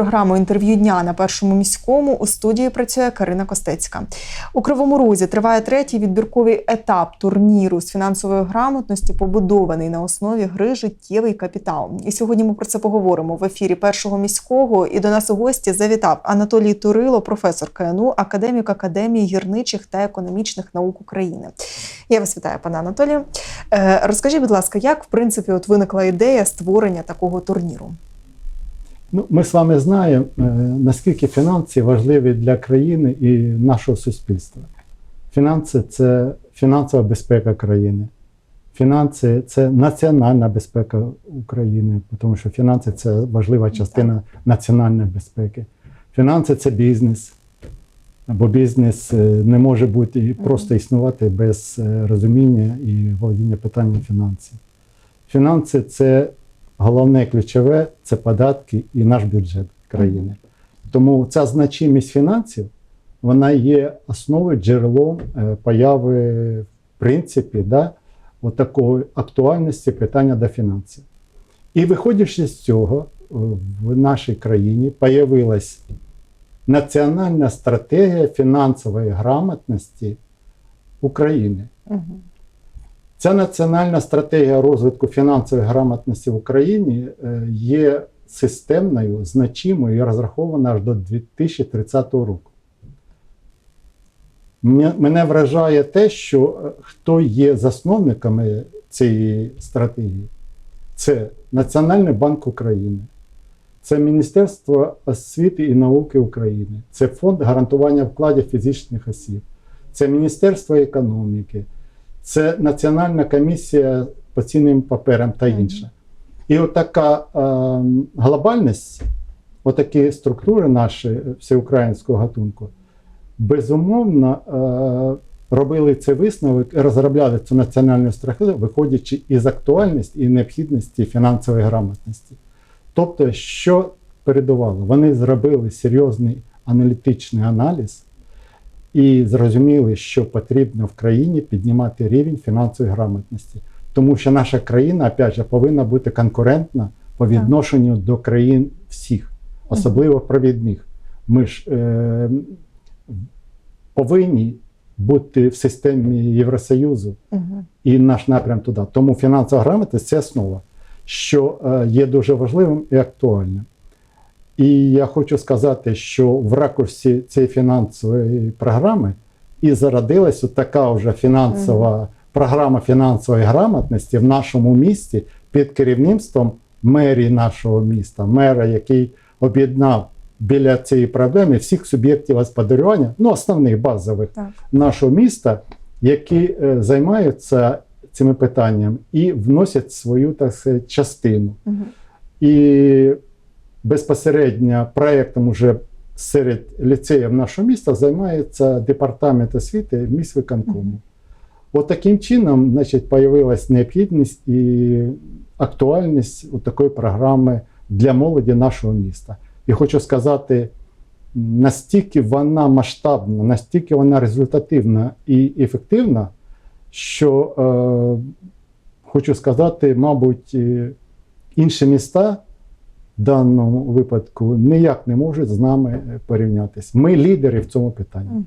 Програму інтерв'ю дня на першому міському у студії працює Карина Костецька. У Кривому Розі триває третій відбірковий етап турніру з фінансової грамотності, побудований на основі гри життєвий капітал. І сьогодні ми про це поговоримо в ефірі першого міського. І до нас у гості завітав Анатолій Турило, професор КНУ, академік Академії гірничих та економічних наук України. Я вас вітаю, пане Анатолію. Е, Розкажіть, будь ласка, як в принципі от виникла ідея створення такого турніру? Ну, ми з вами знаємо, е, наскільки фінанси важливі для країни і нашого суспільства. Фінанси це фінансова безпека країни. Фінанси це національна безпека України, тому що фінанси це важлива частина національної безпеки. Фінанси це бізнес, бо бізнес е, не може бути і просто існувати без е, розуміння і володіння питанням фінансів. Фінанси це головне ключове це податки і наш бюджет країни. Тому ця значимість фінансів вона є основою джерелом е, появи, в принципі, да, такої актуальності питання до фінансів. І виходячи з цього, е, в нашій країні появилась національна стратегія фінансової грамотності України. Угу. Ця національна стратегія розвитку фінансової грамотності в Україні е, є системною, значимою і розрахована аж до 2030 року. Мене вражає те, що е, хто є засновниками цієї стратегії, це Національний банк України, це Міністерство освіти і науки України, це Фонд гарантування вкладів фізичних осіб, це Міністерство економіки це Національна комісія по цінним паперам та інше. І отака е, глобальність, отакі структури наші всеукраїнського гатунку, безумовно е, робили цей висновок, і розробляли цю національну стратегію, виходячи із актуальності і необхідності фінансової грамотності. Тобто, що передувало? Вони зробили серйозний аналітичний аналіз і зрозуміли, що потрібно в країні піднімати рівень фінансової грамотності. Тому що наша країна, опять же, повинна бути конкурентна по відношенню до країн всіх, особливо провідних. Ми ж е, повинні бути в системі Євросоюзу і наш напрям туди. Тому фінансова грамотність це основа, що е, є дуже важливим і актуальним. І я хочу сказати, що в ракурсі цієї фінансової програми і зародилась от така вже фінансова програма фінансової грамотності в нашому місті під керівництвом мерії нашого міста, мера, який об'єднав біля цієї проблеми всіх суб'єктів господарювання, ну основних базових Так. нашого міста, які е, займаються цими питаннями і вносять свою так сказати, частину. Угу. І безпосередньо проєктом уже серед ліцеїв нашого міста займається департамент освіти міськвиконкому. От таким чином, значить, появилась необхідність і актуальність от такої програми для молоді нашого міста. І хочу сказати, настільки вона масштабна, настільки вона результативна і ефективна, що е, хочу сказати, мабуть, е, інші міста в даному випадку ніяк не можуть з нами е, порівнятися. Ми лідери в цьому питанні.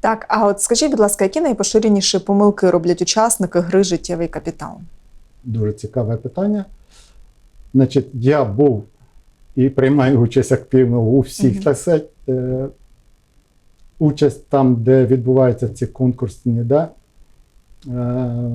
Так, а от скажіть, будь ласка, які найпоширеніші помилки роблять учасники гри життєвий капітал? Дуже цікаве питання. Значить, я був і приймаю участь активно у всіх, так сказати, е, участь там, де відбуваються ці конкурсні, да? е,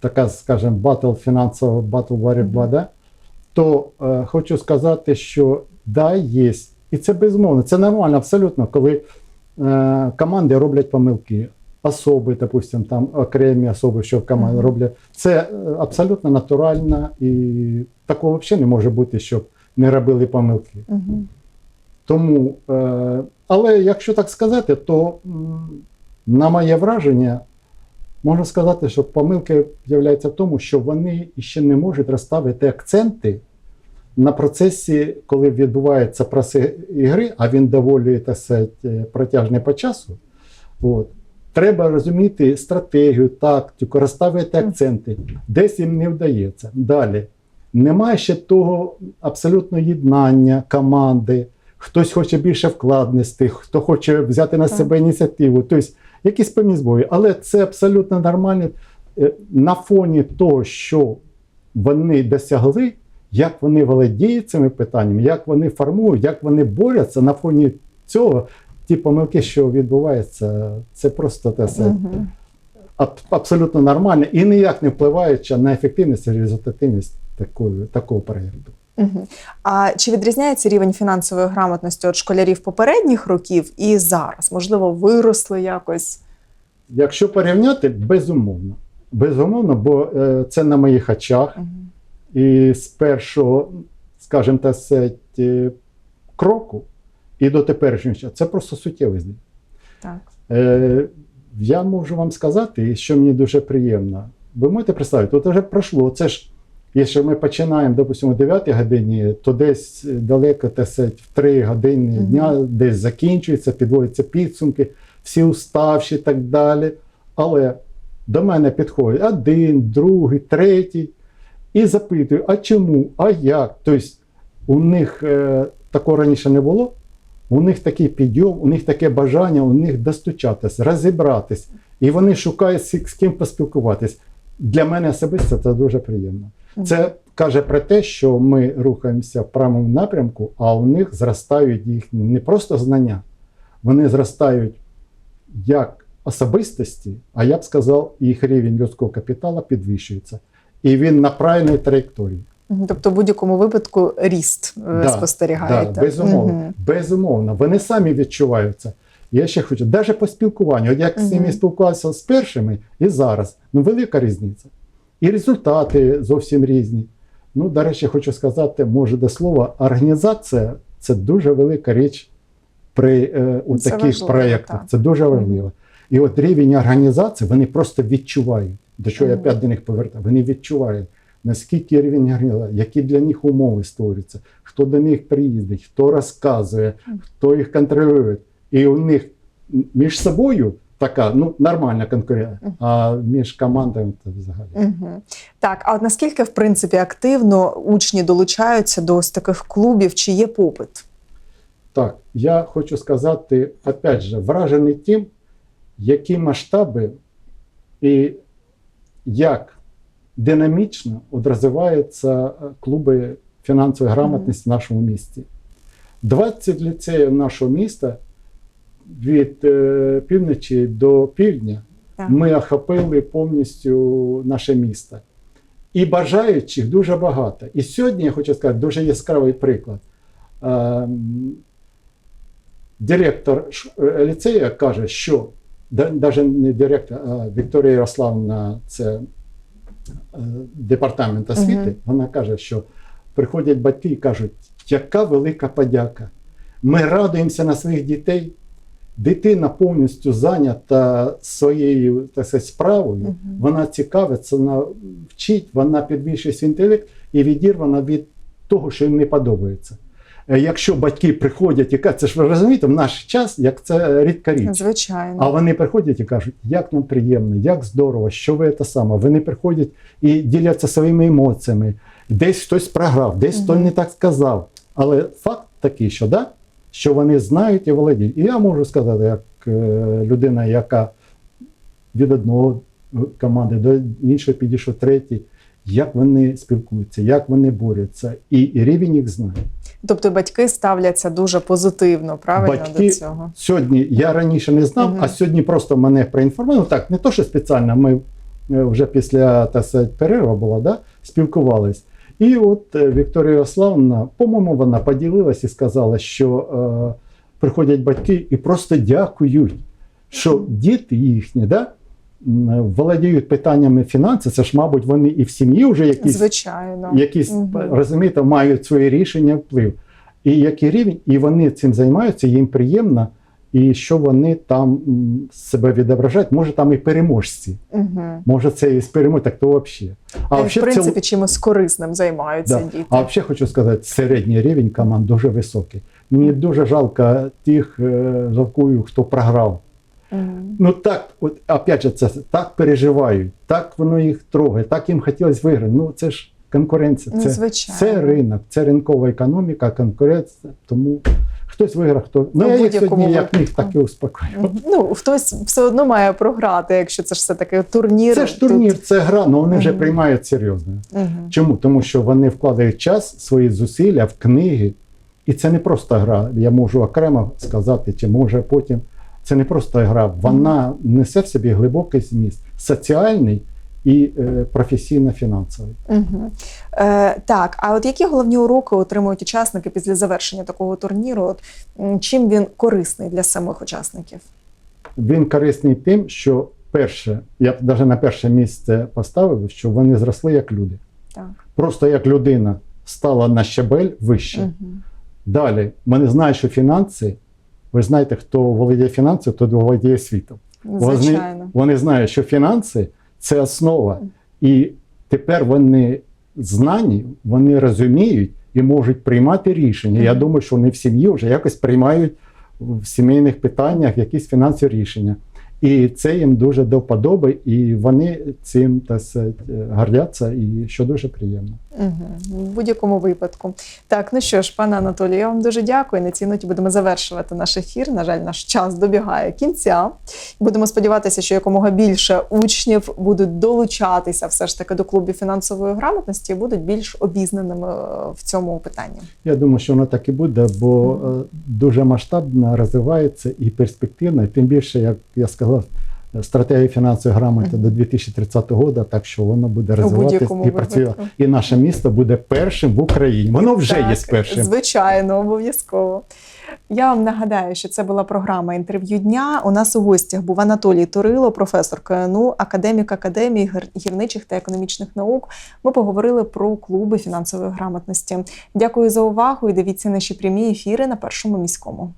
така, скажімо, батл фінансова батл Мгм. да? То е, хочу сказати, що да, є. І це безумовно, це нормально абсолютно, коли е, команди роблять помилки. Особи, допустим, там окремі особи, що в команді роблять. Це е, абсолютно натурально і такого взагалі не може бути, щоб не робили помилки. Угу. Тому, е, але якщо так сказати, то на моє враження, можна сказати, що помилки являються в тому, що вони ще не можуть розставити акценти на процесі, коли відбувається процес ігри, а він доволі так сказати, протяжний по часу. От. Треба розуміти стратегію, тактику, розставити акценти. Десь їм не вдається. Далі. Немає ще того абсолютно єднання команди, хтось хоче більше вклад нести, хто хоче взяти на Так. себе ініціативу. Тобто якісь певні збої. Але це абсолютно нормально Е, на фоні того, що вони досягли, як вони володіють цими питаннями, як вони формують, як вони борються на фоні цього. Ті помилки, що відбуваються, це просто те все абсолютно нормально і ніяк не впливаючи на ефективність і результативність такої, такого перегляду. А чи відрізняється рівень фінансової грамотності від школярів попередніх років і зараз? Можливо, виросли якось? Якщо порівняти, безумовно. Безумовно, бо е, це на моїх очах. Мгм. І з першого, скажімо так, кроку і до теперішнього часу це просто суттєвий здвиг. Так. Е, я можу вам сказати, що мені дуже приємно. Ви можете представити, от вже пройшло. Це ж, якщо ми починаємо, допустимо, о 9 годині, то десь далеко сказати, в 3 години Мгм. дня десь закінчується, підводяться підсумки, всі уставші і так далі. Але до мене підходить один, другий, третій і запитую, а чому, а як? Тобто у них е, такого раніше не було. У них такий підйом, у них таке бажання, у них достучатись, розібратись. І вони шукають з ким поспілкуватись. Для мене особисто це дуже приємно. Це каже про те, що ми рухаємося в правильному напрямку, а у них зростають їхні не просто знання, вони зростають як особистості, а я б сказав, їх рівень людського капіталу підвищується. І він на правильній траєкторії. Тобто, в будь-якому випадку ріст е, Да, спостерігаєте. Да, безумовно, Мгм. безумовно. Вони самі відчувають це. Я ще хочу, навіть по спілкуванню, от як з ними спілкувався з першими і зараз, ну велика різниця. І результати зовсім різні. Ну, до речі, хочу сказати, може до слова, організація це дуже велика річ при е, у Це таких важливо, проєктах. так. Це дуже важливо. І от рівень організації вони просто відчувають. До чого я Мгм. опять до них повертаю. Вони відчувають, наскільки рівень організації, які для них умови створюються, хто до них приїздить, хто розказує, хто їх контролює. І у них між собою така ну, нормальна конкуренція, а між командами це взагалі. Так, а наскільки в принципі активно учні долучаються до ось таких клубів, чи є попит? Так, я хочу сказати, опять же, вражений тим, які масштаби і як динамічно розвиваються е, клуби фінансової грамотності в нашому місті. 20 ліцеїв нашого міста від е, півночі до півдня Так. ми охопили повністю наше місто. І бажаючих дуже багато. І сьогодні я хочу сказати дуже яскравий приклад. Ем, Директор е, ліцею каже, що навіть не директор, а Вікторія Ярославна, це е, департамент освіти, Мгм. вона каже, що приходять батьки і кажуть, яка велика подяка. Ми радуємося на своїх дітей. Дитина повністю зайнята своєю так сказати, справою, Мгм. вона цікавиться, вона вчить, вона підвищує свій інтелект і відірвана від того, що їм не подобається. Е, Якщо батьки приходять і кажуть, це ж ви розумієте, в наш час, як це рідка річ. Звичайно. А вони приходять і кажуть, як нам приємно, як здорово, що ви це саме. Вони приходять і діляться своїми емоціями. Десь хтось програв, десь хтось Мгм. не так сказав. Але факт такий, що, да, що вони знають і володіють. І я можу сказати, як е, людина, яка від одного команди до іншого підійшов третій, як вони спілкуються, як вони борються, і рівень їх знає. Тобто батьки ставляться дуже позитивно, правильно Батьки до цього. Сьогодні я раніше не знав, Мгм. а сьогодні просто мене проінформували. Так, не то, що спеціально, ми е, вже після сказати, перерви була, да, спілкувались. І от е, Вікторія Ярославовна, по-моєму, вона поділилась і сказала, що е, приходять батьки і просто дякують, що діти їхні да, володіють питаннями фінансів. Це ж, мабуть, вони і в сім'ї вже якісь Звичайно. якісь Мгм. розумієте, мають своє рішення вплив. І який рівень, і вони цим займаються, їм приємно, і що вони там себе відображають, може там і переможці. Угу. Може, це і з так то взагалі. А в взагалі, принципі, чимось корисним займаються Да. діти. а взагалі хочу сказати, середній рівень команд дуже високий. Мені дуже жалко тих, е, жалкую, хто програв. Ну так, от опять же, це так переживають, так воно їх трогає, так їм хотілося виграти. Ну це ж конкуренція. Ну, Це, звичайно. це ринок, це ринкова економіка, конкуренція. Тому Хтось виграв, хто. Ну, Ну, я їх сьогодні як міг, так і успокоював. Ну, хтось все одно має програти, якщо це ж все таки турнір. Це ж турнір, це гра, але вони вже приймають серйозно. Угу. Чому? Тому що вони вкладають час, свої зусилля в книги. І це не просто гра. Я можу окремо сказати, чи може потім. Це не просто гра, вона несе в собі глибокий зміст, соціальний і е, професійно-фінансовий. Угу. Е, так, а от які головні уроки отримують учасники після завершення такого турніру? От, чим він корисний для самих учасників? Він корисний тим, що перше, я б навіть на перше місце поставив, що вони зросли як люди. Так. Просто як людина стала на щабель вище. Угу. Далі, вони знають, що фінанси, ви ж знаєте, хто володіє фінансами, то володіє світом. Вони, вони знають, що фінанси це основа. І тепер вони знані, вони розуміють і можуть приймати рішення. Я думаю, що вони в сім'ї вже якось приймають в сімейних питаннях якісь фінансові рішення. І це їм дуже до вподоби, і вони цим так сказати, гордяться, і що дуже приємно. Угу. В будь-якому випадку. Так, ну що ж, пане Анатолію, я вам дуже дякую. На цій ноті будемо завершувати наш ефір. На жаль, наш час добігає кінця. Будемо сподіватися, що якомога більше учнів будуть долучатися все ж таки до клубів фінансової грамотності і будуть більш обізнаними е, в цьому питанні. Я думаю, що воно так і буде, бо е, дуже масштабно розвивається і перспективно, і тим більше, як я сказав, стратегія фінансової грамоти до 2030 року, так що воно буде розвиватися і працювати. І наше місто буде першим в Україні. Воно вже Так, є першим. Звичайно, обов'язково. Я вам нагадаю, що це була програма інтерв'ю дня. У нас у гостях був Анатолій Турило, професор КНУ, академік Академії гір- гірничих та економічних наук. Ми поговорили про клуби фінансової грамотності. Дякую за увагу і дивіться наші прямі ефіри на першому міському.